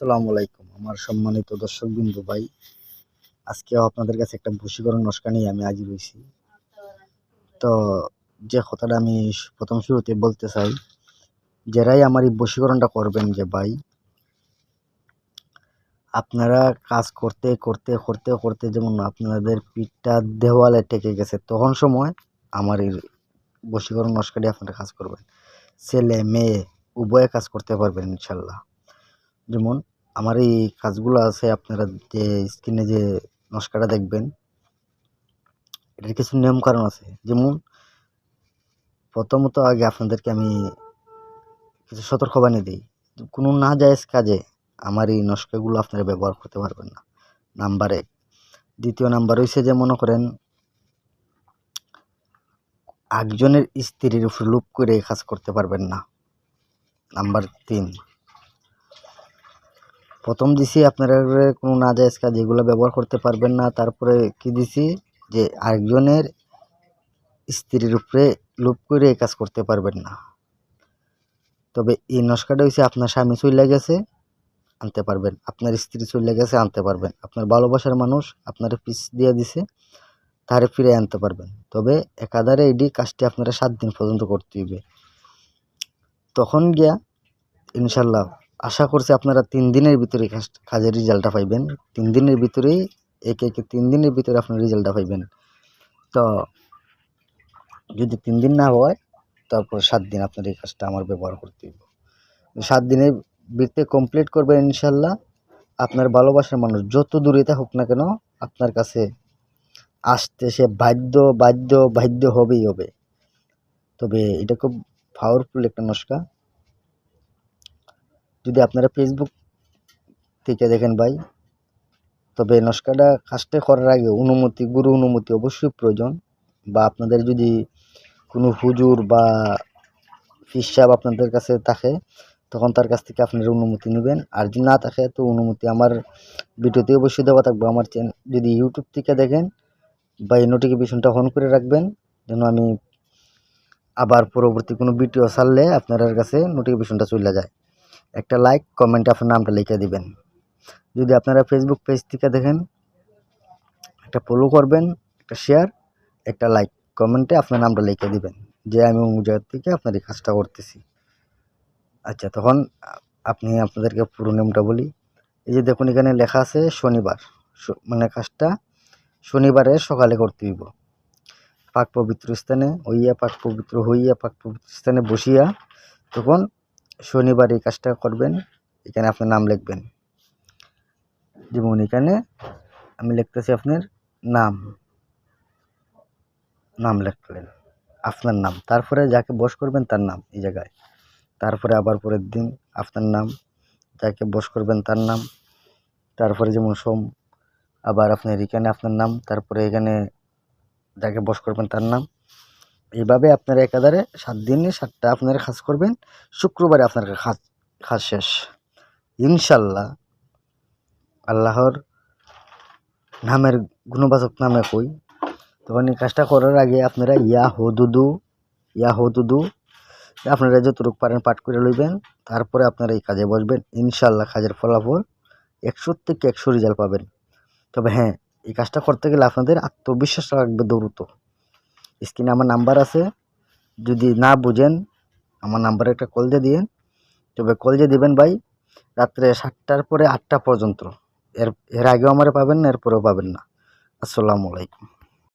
আসসালামু আলাইকুম, আমার সম্মানিত দর্শক বিন্দু ভাই। আজকেও আপনাদের কাছে একটা বশীকরণ নস্কা নিয়ে আমি হাজির হয়েছি। তো যে কথাটা আমি প্রথম শুরুতে বলতে চাই, যারাই আমার এই বশীকরণটা করবেন যে ভাই, আপনারা কাজ করতে করতে করতে করতে যেমন আপনাদের পিঠটা দেওয়ালে টেকে গেছে, তখন সময় আমার এই বশীকরণ নস্কাটি আপনারা কাজ করবেন। ছেলে, মেয়ে, উভয়ে কাজ করতে পারবেন ইনশাল্লাহ। যেমন আমার এই কাজগুলো আছে, আপনারা যে স্ক্রিনে যে নস্কাটা দেখবেন, এটার কিছু নিয়ম কারণ আছে। যেমন, প্রথমত আগে আপনাদেরকে আমি কিছু সতর্কবাণী দিই। কোনো না জায়েজ কাজে আমার এই নস্কাগুলো আপনারা ব্যবহার করতে পারবেন না। নাম্বার এক। দ্বিতীয় নাম্বার হয়েছে যে, মনে করেন, একজনের স্ত্রীর উপর লুপ করে কাজ করতে পারবেন না। নাম্বার তিন। প্রথম দিছি আপনারা কোনো না জায়েজ কাজ এগুলো ব্যবহার করতে পারবেন না, তারপরে কি দিছি? যে আরেকজনের স্ত্রীর উপরে লুপ করে এই কাজ করতে পারবেন না। তবে এই নস্কাটা হয়েছে আপনার স্বামী চলে গেছে, আনতে পারবেন। আপনার স্ত্রী চলে গেছে, আনতে পারবেন। আপনার ভালোবাসার মানুষ আপনার পিস দিয়ে দিছে, তারে ফিরে আনতে পারবেন। তবে একাধারে এডি কাজটি আপনারা সাত দিন পর্যন্ত করতে হইবে। তখন গিয়া ইনশাল্লাহ আশা করছি আপনারা তিন দিনের ভিতরে কাজ- কাজের রেজাল্টটা পাইবেন। তিন দিনের ভিতরেই, একে একে তিন দিনের ভিতরে আপনার রেজাল্টটা পাইবেন। তো, যদি তিন দিন না হয়, তারপর সাত দিন আপনার এই কাজটা আমার ব্যবহার করতে হবে সাত দিনের ভিতরে কমপ্লিট করবেন ইনশাল্লাহ আপনার ভালোবাসার মানুষ যত দূরে থাকুক না কেন, আপনার কাছে আসতে সে বাধ্য বাধ্য বাধ্য হবেই হবে। তবে এটা খুব পাওয়ারফুল একটা নস্কা। যদি আপনারা ফেসবুক থেকে দেখেন ভাই, তবে নস্কাটা কাজটা করার আগে অনুমতি, গুরু অনুমতি অবশ্যই প্রয়োজন। বা আপনাদের যদি কোনো হুজুর বা ফিসাব আপনাদের কাছে থাকে, তখন তার কাছ থেকে আপনারা অনুমতি নেবেন। আর যদি না থাকে, তো অনুমতি আমার ভিডিওতে অবশ্যই দেওয়া থাকবে। আমার চ্যানেল যদি ইউটিউব থেকে দেখেন বা এই নোটিফিকেশনটা অন করে রাখবেন, যেন আমি আবার পরবর্তী কোনো ভিডিও ছাড়লে আপনার কাছে নোটিফিকেশনটা চলে যায়। একটা লাইক কমেন্টে আপনার নামটা লিখে দিবেন। যদি আপনারা ফেসবুক পেজ থেকে দেখেন, একটা ফলো করবেন, একটা শেয়ার একটা লাইক কমেন্টে আপনার নামটা লিখে দিবেন, যে আমি অমুক জায়গা থেকে আপনার এই কাজটা করতেছি। আচ্ছা তখন আপনি আপনাদেরকে পুরো নিয়মটা বলি। এই যে দেখুন, এখানে লেখা আছে শনিবার। মানে কাজটা শনিবারে সকালে করতে হইব। পাক পবিত্র স্থানে হইয়া, পাক পবিত্র হইয়া, পাক পবিত্র স্থানে বসিয়া তখন শনিবার এই কাজটা করবেন, এখানে আপনার নাম লিখবেন। যেমন এখানে আমি লিখতেছি আপনার নাম। নাম লিখলেন, আপনার নাম। তারপরে যাকে বস করবেন তার নাম এই জায়গায়। তারপরে আবার পরের দিন আপনার নাম, যাকে বস করবেন তার নাম। তারপরে যেমন সোম, আবার আপনার এখানে আপনার নাম, তারপরে এখানে যাকে বস করবেন তার নাম। এইভাবে আপনারা একাধারে সাত দিনে সাতটা আপনারা কাজ করবেন। শুক্রবারে আপনার কাজ কাজ শেষ। ইনশাল্লাহ আল্লাহর নামের গুণবাচক নামে কই। তখন এই কাজটা করার আগে আপনারা ইয়া হদুদু ইয়া হদুদু আপনারা যতটুকু পারেন পাঠ করে লইবেন। তারপরে আপনারা এই কাজে বসবেন। ইনশাল্লাহ কাজের ফলাফল একশো থেকে একশো রেজাল্ট পাবেন। তবে হ্যাঁ এই কাজটা করতে গেলে আপনাদের আত্মবিশ্বাস রাখবে দৌড়তো স্ক্রিনে আমার নাম্বার আছে। যদি না বুঝেন, আমার নাম্বারে একটা কল দিয়ে দিন তবে কল দিয়ে দিবেন ভাই, রাত্রে সাতটার পরে আটটা পর্যন্ত। এর এর আগেও আমার পাবেন না, এরপরেও পাবেন না। আসসালামু আলাইকুম।